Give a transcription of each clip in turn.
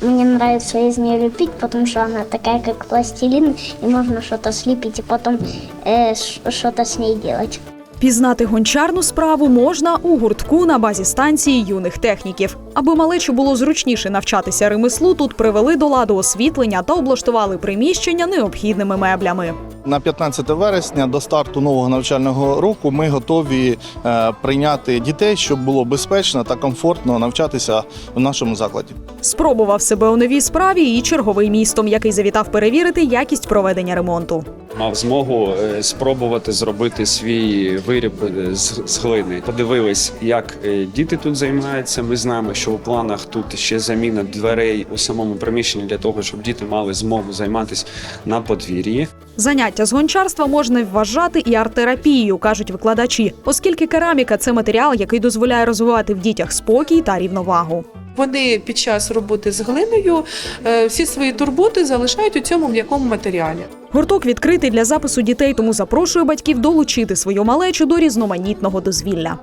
Мне нравится из нее лепить, потому что она такая, как пластилин, и можно что-то слепить и потом э, что-то с ней делать. Пізнати гончарну справу можна у гуртку на базі станції юних техніків. Аби малечу було зручніше навчатися ремеслу, тут привели до ладу освітлення та облаштували приміщення необхідними меблями. На 15 вересня до старту нового навчального року ми готові е, прийняти дітей, щоб було безпечно та комфортно навчатися в нашому закладі. Спробував себе у новій справі і черговий містом, який завітав перевірити якість проведення ремонту. Мав змогу е, спробувати зробити свій виріб е, з, глини. Подивились, як е, діти тут займаються. Ми знаємо, що у планах тут ще заміна дверей у самому приміщенні для того, щоб діти мали змогу займатися на подвір'ї. Заняття з гончарства можна вважати і арт-терапією, кажуть викладачі, оскільки кераміка це матеріал, який дозволяє розвивати в дітях спокій та рівновагу. Вони під час роботи з глиною е, всі свої турботи залишають у цьому м'якому матеріалі. Гурток відкритий для запису дітей, тому запрошує батьків долучити свою малечу до різноманітного дозвілля.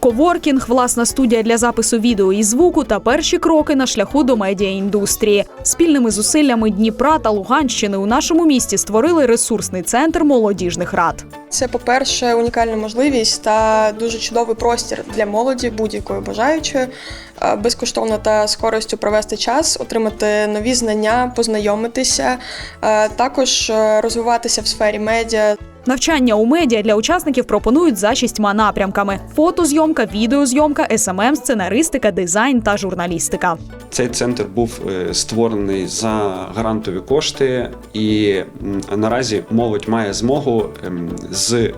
Коворкінг, власна студія для запису відео і звуку та перші кроки на шляху до медіаіндустрії. Спільними зусиллями Дніпра та Луганщини у нашому місті створили ресурсний центр молодіжних рад. Це, по-перше, унікальна можливість та дуже чудовий простір для молоді, будь-якої бажаючої, е, безкоштовно та з провести час, отримати нові знання, познайомитися, е, також е, розвиватися в сфері медіа. Навчання у медіа для учасників пропонують за шістьма напрямками: фотозйомка, відеозйомка, СММ, сценаристика, дизайн та журналістика. Цей центр був е, створений за грантові кошти, і наразі молодь має змогу ем, з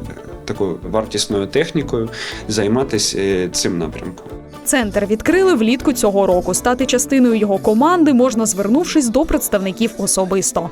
такою вартісною технікою займатися е, цим напрямком. Центр відкрили влітку цього року. Стати частиною його команди можна, звернувшись до представників особисто.